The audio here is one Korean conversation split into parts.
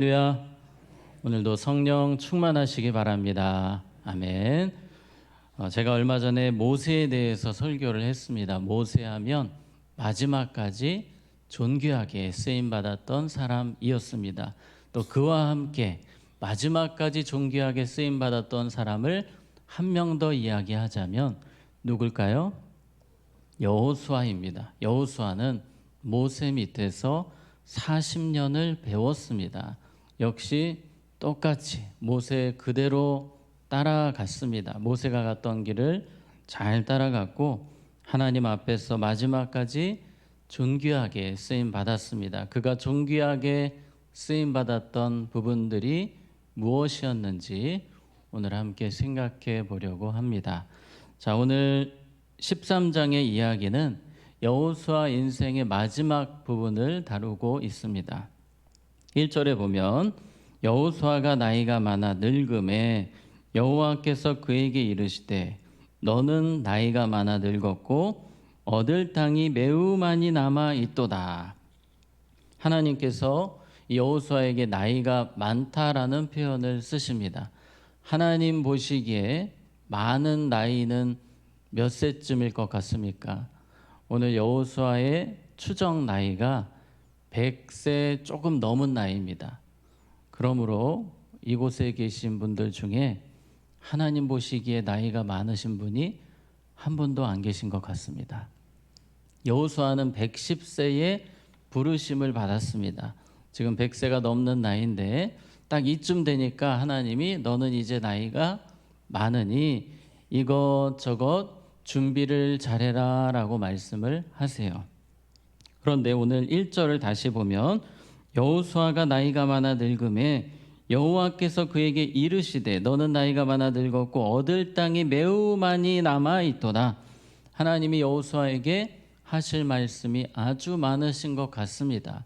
할렐루야. 오늘도 성령 충만하시기 바랍니다. 아멘. 어, 제가 얼마 전에 모세에 대해서 설교를 했습니다. 모세하면 마지막까지 존귀하게 쓰임 받았던 사람이었습니다. 또 그와 함께 마지막까지 존귀하게 쓰임 받았던 사람을 한 명 더 이야기하자면 누굴까요? 여호수아입니다. 여호수아는 모세 밑에서 40년을 배웠습니다. 역시 똑같이 모세 그대로 따라갔습니다. 모세가 갔던 길을 잘 따라갔고 하나님 앞에서 마지막까지 존귀하게 쓰임 받았습니다. 그가 존귀하게 쓰임 받았던 부분들이 무엇이었는지 오늘 함께 생각해 보려고 합니다. 자, 오늘 13장의 이야기는 여호수아 인생의 마지막 부분을 다루고 있습니다. 1절에 보면 여호수아가 나이가 많아 늙음에 여호와께서 그에게 이르시되 너는 나이가 많아 늙었고 얻을 땅이 매우 많이 남아 있도다. 하나님께서 여호수아에게 나이가 많다라는 표현을 쓰십니다. 하나님 보시기에 많은 나이는 몇 세쯤일 것 같습니까? 오늘 여호수아의 추정 나이가 100세 조금 넘은 나이입니다. 그러므로 이곳에 계신 분들 중에 하나님 보시기에 나이가 많으신 분이 한 분도 안 계신 것 같습니다. 여호수아는 110세에 부르심을 받았습니다. 지금 100세가 넘는 나이인데 딱 이쯤 되니까 하나님이 너는 이제 나이가 많으니 이것저것 준비를 잘해라 라고 말씀을 하세요. 그런데 오늘 1절을 다시 보면 여호수아가 나이가 많아 늙음에 여호와께서 그에게 이르시되 너는 나이가 많아 늙었고 얻을 땅이 매우 많이 남아 있도다. 하나님이 여호수아에게 하실 말씀이 아주 많으신 것 같습니다.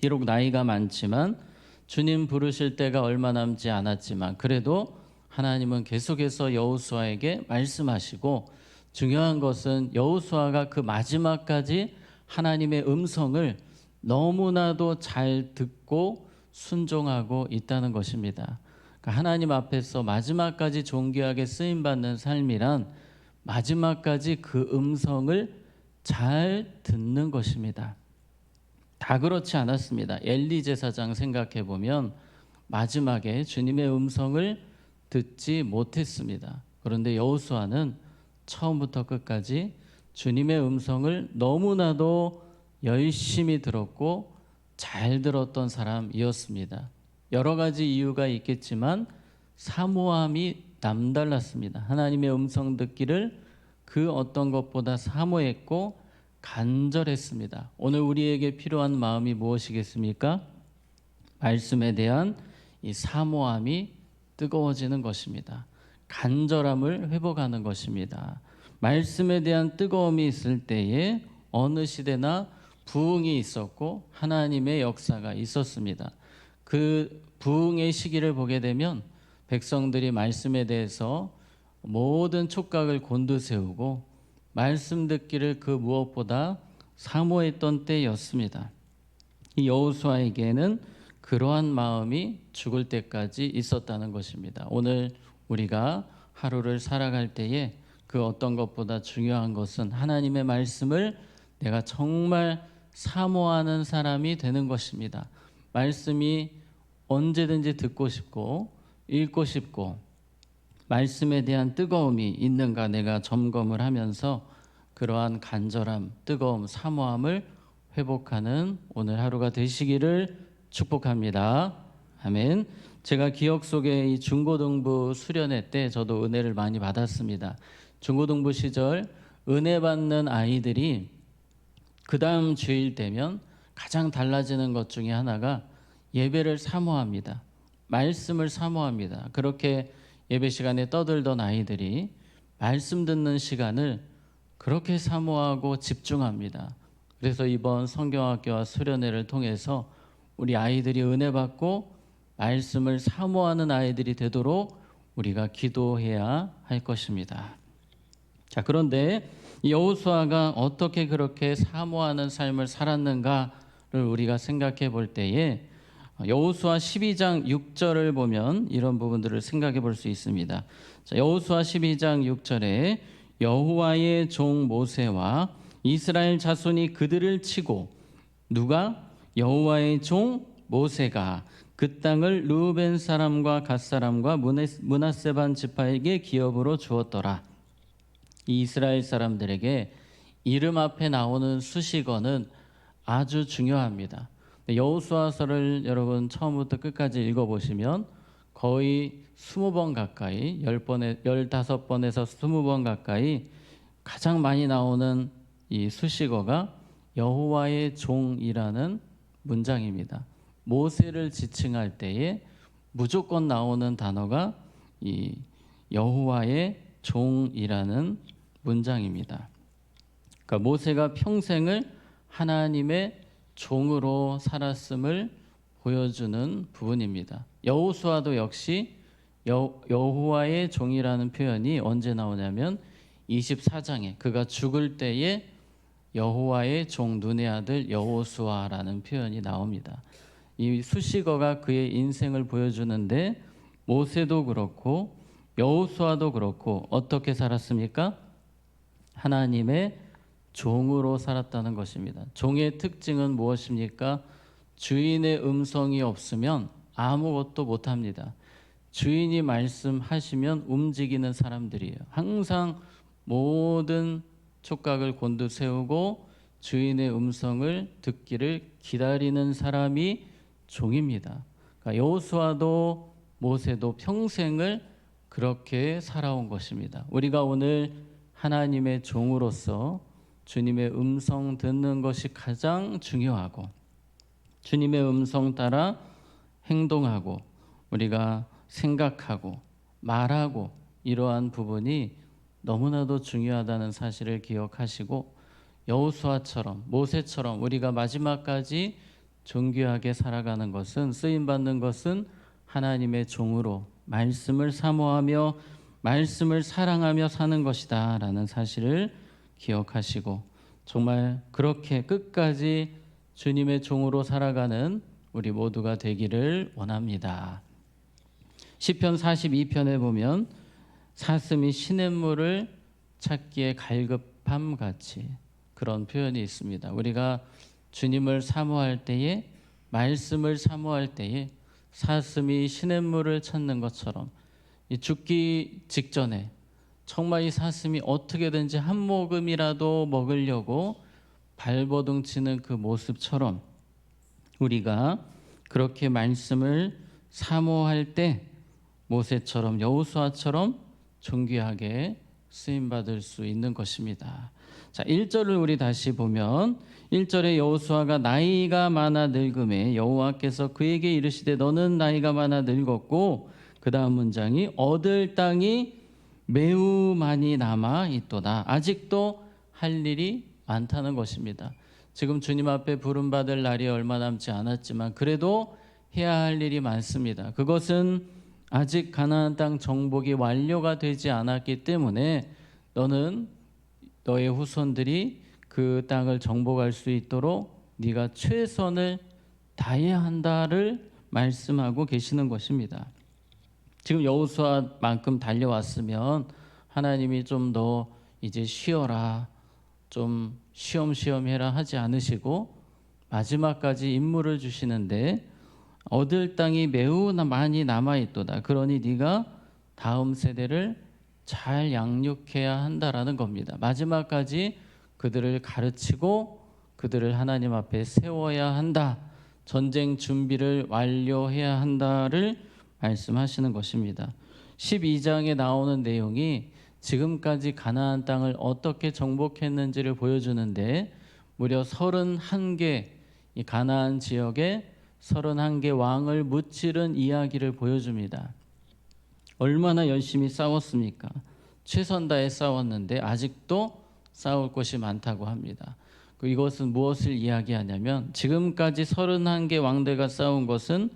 비록 나이가 많지만 주님 부르실 때가 얼마 남지 않았지만 그래도 하나님은 계속해서 여호수아에게 말씀하시고 중요한 것은 여호수아가 그 마지막까지 하나님의 음성을 너무나도 잘 듣고 순종하고 있다는 것입니다. 그러니까 하나님 앞에서 마지막까지 존귀하게 쓰임 받는 삶이란 마지막까지 그 음성을 잘 듣는 것입니다. 다 그렇지 않았습니다. 엘리 제사장 생각해 보면 마지막에 주님의 음성을 듣지 못했습니다. 그런데 여호수아는 처음부터 끝까지 주님의 음성을 너무나도 열심히 들었고 잘 들었던 사람이었습니다. 여러 가지 이유가 있겠지만 사모함이 남달랐습니다. 하나님의 음성 듣기를 그 어떤 것보다 사모했고 간절했습니다. 오늘 우리에게 필요한 마음이 무엇이겠습니까? 말씀에 대한 이 사모함이 뜨거워지는 것입니다. 간절함을 회복하는 것입니다. 말씀에 대한 뜨거움이 있을 때에 어느 시대나 부흥이 있었고 하나님의 역사가 있었습니다. 그 부흥의 시기를 보게 되면 백성들이 말씀에 대해서 모든 촉각을 곤두세우고 말씀 듣기를 그 무엇보다 사모했던 때였습니다. 이 여호수아에게는 그러한 마음이 죽을 때까지 있었다는 것입니다. 오늘 우리가 하루를 살아갈 때에 그 어떤 것보다 중요한 것은 하나님의 말씀을 내가 정말 사모하는 사람이 되는 것입니다. 말씀이 언제든지 듣고 싶고 읽고 싶고 말씀에 대한 뜨거움이 있는가 내가 점검을 하면서 그러한 간절함, 뜨거움, 사모함을 회복하는 오늘 하루가 되시기를 축복합니다. 아멘. 제가 기억 속에 이 중고등부 수련회 때 저도 은혜를 많이 받았습니다. 중고등부 시절 은혜 받는 아이들이 그 다음 주일 되면 가장 달라지는 것 중에 하나가 예배를 사모합니다. 말씀을 사모합니다. 그렇게 예배 시간에 떠들던 아이들이 말씀 듣는 시간을 그렇게 사모하고 집중합니다. 그래서 이번 성경학교와 수련회를 통해서 우리 아이들이 은혜 받고 말씀을 사모하는 아이들이 되도록 우리가 기도해야 할 것입니다. 자, 그런데 여호수아가 어떻게 그렇게 사모하는 삶을 살았는가를 우리가 생각해 볼 때에 여호수아 12장 6절을 보면 이런 부분들을 생각해 볼 수 있습니다. 자, 여호수아 12장 6절에 여호와의 종 모세와 이스라엘 자손이 그들을 치고 누가 여호와의 종 모세가 그 땅을 루벤 사람과 갓 사람과 문하세- 문하세반 지파에게 기업으로 주었더라. 이 이스라엘 사람들에게 이름 앞에 나오는 수식어는 아주 중요합니다. 여호수아서를 여러분 처음부터 끝까지 읽어보시면 거의 20번 가까이 10번에 15번에서 20번 가까이 가장 많이 나오는 이 수식어가 여호와의 종이라는 문장입니다. 모세를 지칭할 때에 무조건 나오는 단어가 이 여호와의 종이라는 문장입니다. 그러니까 모세가 평생을 하나님의 종으로 살았음을 보여주는 부분입니다. 여호수아도 역시 여, 여호와의 종이라는 표현이 언제 나오냐면 24장에 그가 죽을 때에 여호와의 종 눈의 아들 여호수아라는 표현이 나옵니다. 이 수식어가 그의 인생을 보여주는데 모세도 그렇고 여호수아도 그렇고 어떻게 살았습니까? 하나님의 종으로 살았다는 것입니다. 종의 특징은 무엇입니까? 주인의 음성이 없으면 아무것도 못 합니다. 주인이 말씀하시면 움직이는 사람들이에요. 항상 모든 촉각을 곤두세우고 주인의 음성을 듣기를 기다리는 사람이 종입니다. 그러니까 여호수아도 모세도 평생을 그렇게 살아온 것입니다. 우리가 오늘 하나님의 종으로서 주님의 음성 듣는 것이 가장 중요하고 주님의 음성 따라 행동하고 우리가 생각하고 말하고 이러한 부분이 너무나도 중요하다는 사실을 기억하시고 여호수아처럼 모세처럼 우리가 마지막까지 존귀하게 살아가는 것은 쓰임 받는 것은 하나님의 종으로 말씀을 사모하며 말씀을 사랑하며 사는 것이다 라는 사실을 기억하시고 정말 그렇게 끝까지 주님의 종으로 살아가는 우리 모두가 되기를 원합니다. 시편 42편에 보면 사슴이 시냇물을 찾기에 갈급함 같이 그런 표현이 있습니다. 우리가 주님을 사모할 때에 말씀을 사모할 때에 사슴이 시냇물을 찾는 것처럼 이 죽기 직전에 정말 이 사슴이 어떻게든지 한 모금이라도 먹으려고 발버둥 치는 그 모습처럼 우리가 그렇게 말씀을 사모할 때 모세처럼 여호수아처럼 존귀하게 쓰임 받을 수 있는 것입니다. 자, 1절을 우리 다시 보면 1절에 여호수아가 나이가 많아 늙음에 여호와께서 그에게 이르시되 너는 나이가 많아 늙었고 그 다음 문장이 얻을 땅이 매우 많이 남아 있도다. 아직도 할 일이 많다는 것입니다. 지금 주님 앞에 부름 받을 날이 얼마 남지 않았지만 그래도 해야 할 일이 많습니다. 그것은 아직 가나안 땅 정복이 완료가 되지 않았기 때문에 너는 너의 후손들이 그 땅을 정복할 수 있도록 네가 최선을 다해야 한다를 말씀하고 계시는 것입니다. 지금 여호수아만큼 달려왔으면 하나님이 좀 더 이제 쉬어라 좀 쉬엄쉬엄 해라 하지 않으시고 마지막까지 임무를 주시는데 얻을 땅이 매우 많이 남아 있도다. 그러니 네가 다음 세대를 잘 양육해야 한다라는 겁니다. 마지막까지 그들을 가르치고 그들을 하나님 앞에 세워야 한다. 전쟁 준비를 완료해야 한다를 말씀하시는 것입니다. 12장에 나오는 내용이 지금까지 가나안 땅을 어떻게 정복했는지를 보여주는데 무려 31개 이 가나안 지역에 31개 왕을 무찌른 이야기를 보여줍니다. 얼마나 열심히 싸웠습니까? 최선 다해 싸웠는데 아직도 싸울 것이 많다고 합니다. 그 이것은 무엇을 이야기하냐면 지금까지 31개 왕대가 싸운 것은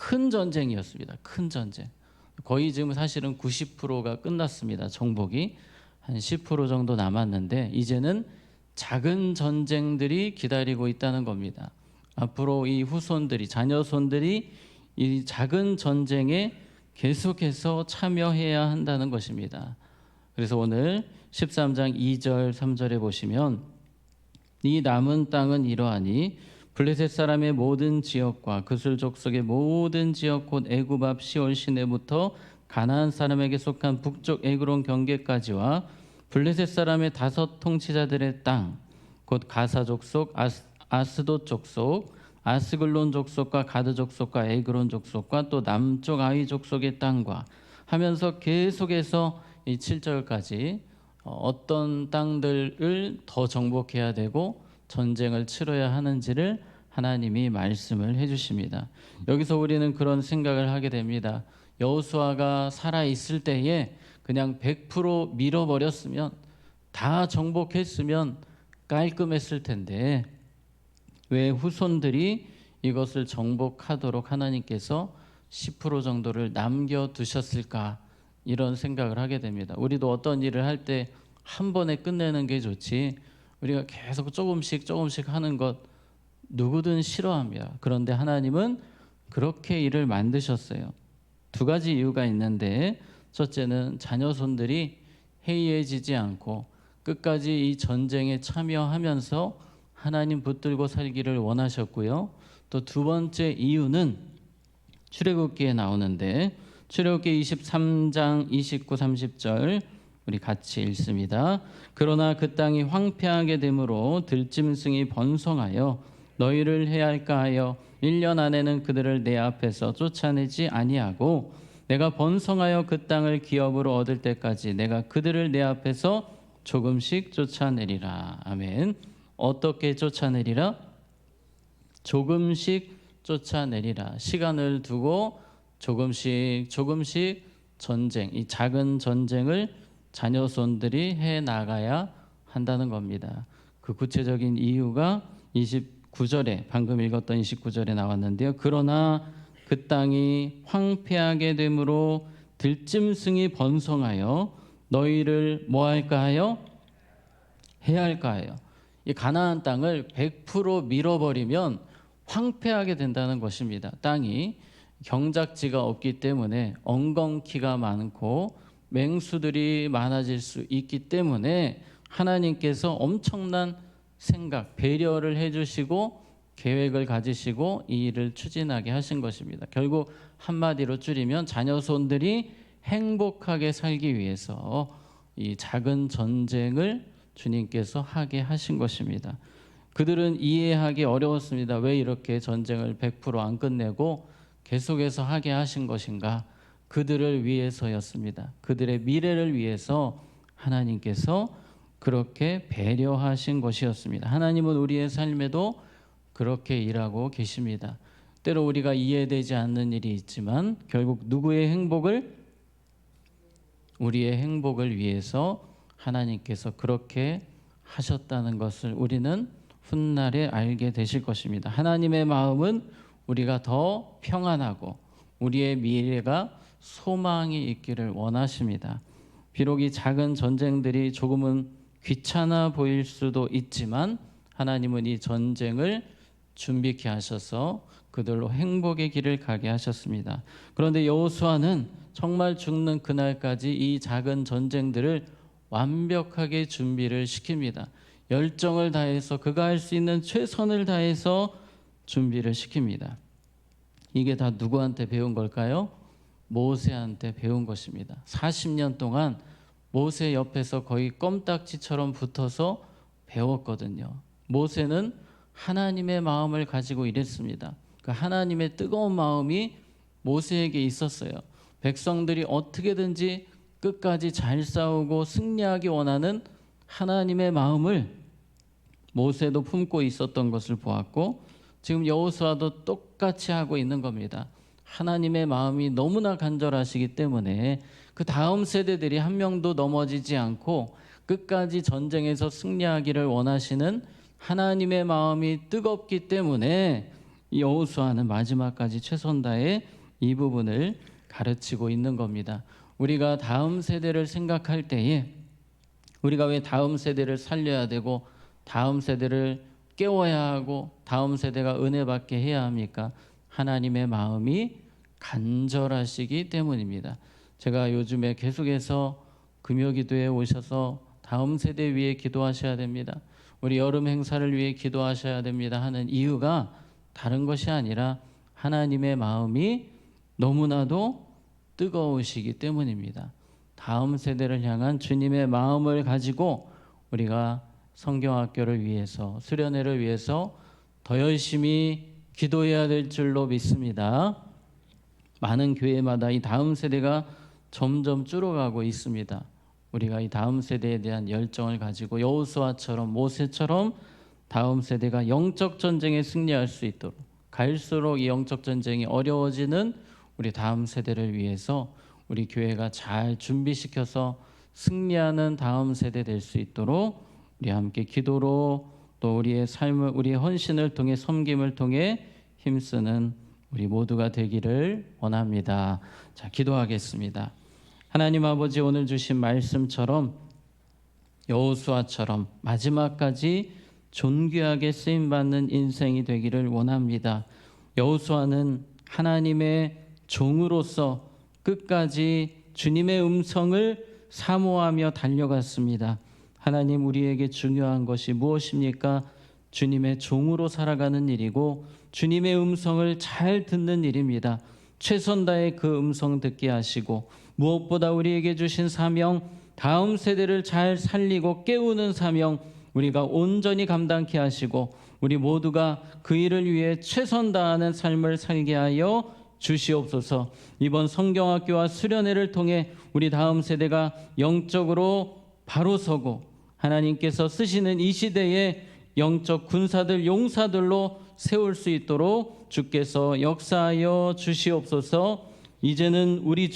큰 전쟁이었습니다. 큰 전쟁. 거의 지금 사실은 90%가 끝났습니다. 정복이 한 10% 정도 남았는데 이제는 작은 전쟁들이 기다리고 있다는 겁니다. 앞으로 이 후손들이 자녀손들이 이 작은 전쟁에 계속해서 참여해야 한다는 것입니다. 그래서 오늘 13장 2절 3절에 보시면 이 남은 땅은 이러하니 블레셋 사람의 모든 지역과 그술 족속의 모든 지역 곧 애굽 앞 시올 시내부터 가나안 사람에게 속한 북쪽 에그론 경계까지와 블레셋 사람의 다섯 통치자들의 땅 곧 가사 족속 아스, 아스도 족속 아스글론 족속과 가드 족속과 에그론 족속과 또 남쪽 아위 족속의 땅과 하면서 계속해서 이 7절까지 어, 어떤 땅들을 더 정복해야 되고 전쟁을 치러야 하는지를 하나님이 말씀을 해주십니다. 여기서 우리는 그런 생각을 하게 됩니다. 여호수아가 살아 있을 때에 그냥 100% 밀어버렸으면 다 정복했으면 깔끔했을 텐데 왜 후손들이 이것을 정복하도록 하나님께서 10% 정도를 남겨 두셨을까 이런 생각을 하게 됩니다. 우리도 어떤 일을 할 때 한 번에 끝내는 게 좋지 우리가 계속 조금씩 조금씩 하는 것 누구든 싫어합니다. 그런데 하나님은 그렇게 일을 만드셨어요. 두 가지 이유가 있는데 첫째는 자녀 손들이 해이해지지 않고 끝까지 이 전쟁에 참여하면서 하나님 붙들고 살기를 원하셨고요. 또 두 번째 이유는 출애굽기에 나오는데 출애굽기 23장 29, 30절 우리 같이 읽습니다. 그러나 그 땅이 황폐하게 되므로 들짐승이 번성하여 너희를 해할까 하여 1년 안에는 그들을 내 앞에서 쫓아내지 아니하고 내가 번성하여 그 땅을 기업으로 얻을 때까지 내가 그들을 내 앞에서 조금씩 쫓아내리라. 아멘. 어떻게 쫓아내리라? 조금씩 쫓아내리라. 시간을 두고 조금씩 조금씩 전쟁, 이 작은 전쟁을 자녀손들이 해 나가야 한다는 겁니다. 그 구체적인 이유가 29절에 방금 읽었던 29절에 나왔는데요. 그러나 그 땅이 황폐하게 되므로 들짐승이 번성하여 너희를 뭐 할까 하여 해야 할까 하여 이 가나안 땅을 100% 밀어버리면 황폐하게 된다는 것입니다. 땅이 경작지가 없기 때문에 엉겅퀴가 많고 맹수들이 많아질 수 있기 때문에 하나님께서 엄청난 생각, 배려를 해주시고 계획을 가지시고 이 일을 추진하게 하신 것입니다. 결국 한마디로 줄이면 자녀손들이 행복하게 살기 위해서 이 작은 전쟁을 주님께서 하게 하신 것입니다. 그들은 이해하기 어려웠습니다. 왜 이렇게 전쟁을 100%안 끝내고 계속해서 하게 하신 것인가? 그들을 위해서였습니다. 그들의 미래를 위해서 하나님께서 그렇게 배려하신 것이었습니다. 하나님은 우리의 삶에도 그렇게 일하고 계십니다. 때로 우리가 이해되지 않는 일이 있지만 결국 누구의 행복을 우리의 행복을 위해서 하나님께서 그렇게 하셨다는 것을 우리는 훗날에 알게 되실 것입니다. 하나님의 마음은 우리가 더 평안하고 우리의 미래가 소망이 있기를 원하십니다. 비록 이 작은 전쟁들이 조금은 귀찮아 보일 수도 있지만 하나님은 이 전쟁을 준비케 하셔서 그들로 행복의 길을 가게 하셨습니다. 그런데 여호수아는 정말 죽는 그날까지 이 작은 전쟁들을 완벽하게 준비를 시킵니다. 열정을 다해서 그가 할 수 있는 최선을 다해서 준비를 시킵니다. 이게 다 누구한테 배운 걸까요? 모세한테 배운 것입니다. 40년 동안 모세 옆에서 거의 껌딱지처럼 붙어서 배웠거든요. 모세는 하나님의 마음을 가지고 일했습니다. 그 하나님의 뜨거운 마음이 모세에게 있었어요. 백성들이 어떻게든지 끝까지 잘 싸우고 승리하기 원하는 하나님의 마음을 모세도 품고 있었던 것을 보았고 지금 여호수아도 똑같이 하고 있는 겁니다. 하나님의 마음이 너무나 간절하시기 때문에 그 다음 세대들이 한 명도 넘어지지 않고 끝까지 전쟁에서 승리하기를 원하시는 하나님의 마음이 뜨겁기 때문에 여호수아는 마지막까지 최선 다해 이 부분을 가르치고 있는 겁니다. 우리가 다음 세대를 생각할 때에 우리가 왜 다음 세대를 살려야 되고 다음 세대를 깨워야 하고 다음 세대가 은혜 받게 해야 합니까? 하나님의 마음이 간절하시기 때문입니다. 제가 요즘에 계속해서 금요 기도에 오셔서 다음 세대 위해 기도하셔야 됩니다. 우리 여름 행사를 위해 기도하셔야 됩니다 하는 이유가 다른 것이 아니라 하나님의 마음이 너무나도 뜨거우시기 때문입니다. 다음 세대를 향한 주님의 마음을 가지고 우리가 성경학교를 위해서 수련회를 위해서 더 열심히 기도해야 될 줄로 믿습니다. 많은 교회마다 이 다음 세대가 점점 줄어가고 있습니다. 우리가 이 다음 세대에 대한 열정을 가지고 여호수아처럼 모세처럼 다음 세대가 영적 전쟁에 승리할 수 있도록 갈수록 이 영적 전쟁이 어려워지는 우리 다음 세대를 위해서 우리 교회가 잘 준비시켜서 승리하는 다음 세대 될 수 있도록 우리 함께 기도로 또 우리의 삶을 우리의 헌신을 통해 섬김을 통해 힘쓰는 우리 모두가 되기를 원합니다. 자, 기도하겠습니다. 하나님 아버지 오늘 주신 말씀처럼 여호수아처럼 마지막까지 존귀하게 쓰임 받는 인생이 되기를 원합니다. 여호수아는 하나님의 종으로서 끝까지 주님의 음성을 사모하며 달려갔습니다. 하나님 우리에게 중요한 것이 무엇입니까? 주님의 종으로 살아가는 일이고 주님의 음성을 잘 듣는 일입니다. 최선 다해 그 음성 듣게 하시고 무엇보다 우리에게 주신 사명 다음 세대를 잘 살리고 깨우는 사명 우리가 온전히 감당케 하시고 우리 모두가 그 일을 위해 최선 다하는 삶을 살게 하여 주시옵소서. 이번 성경학교와 수련회를 통해 우리 다음 세대가 영적으로 바로 서고 하나님께서 쓰시는 이 시대에 영적 군사들 용사들로 세울 수 있도록 주께서 역사하여 주시옵소서. 이제는 우리